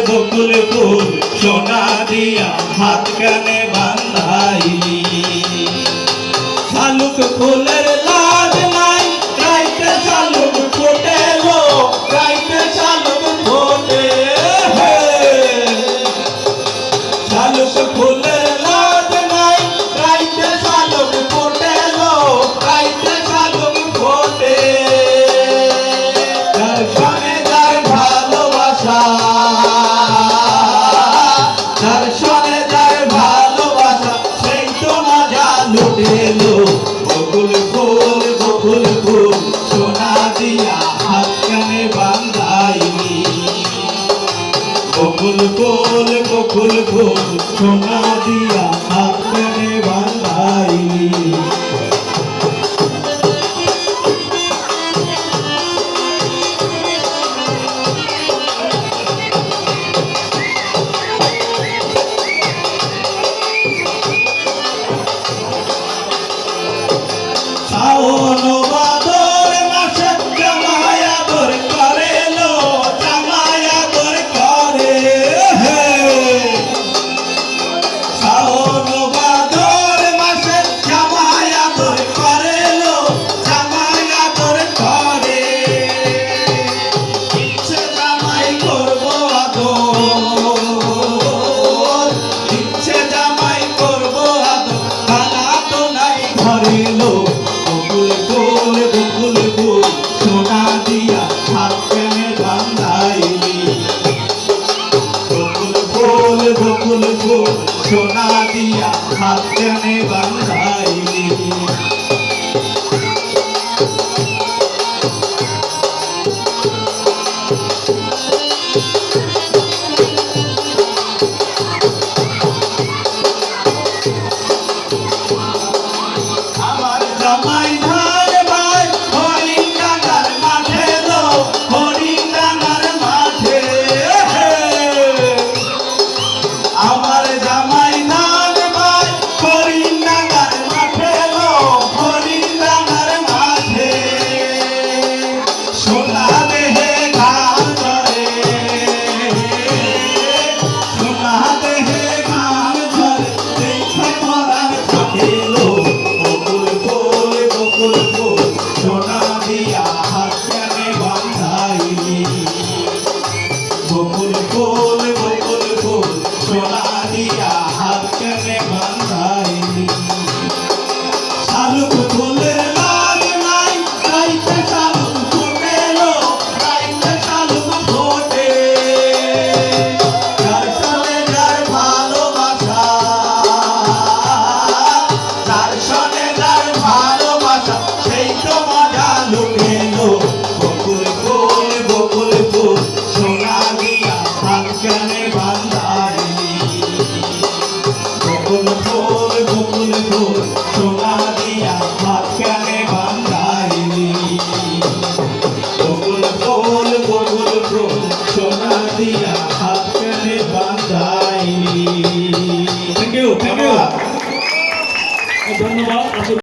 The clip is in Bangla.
बकुल को सोना दिया हाथ कने बंधाई। सालुक फूलर গো সোনা দিয়া আপনারে বান্ধাইলি Oh ना दिया हाथ ने बंधाई na. বাঁচলে বাঁচা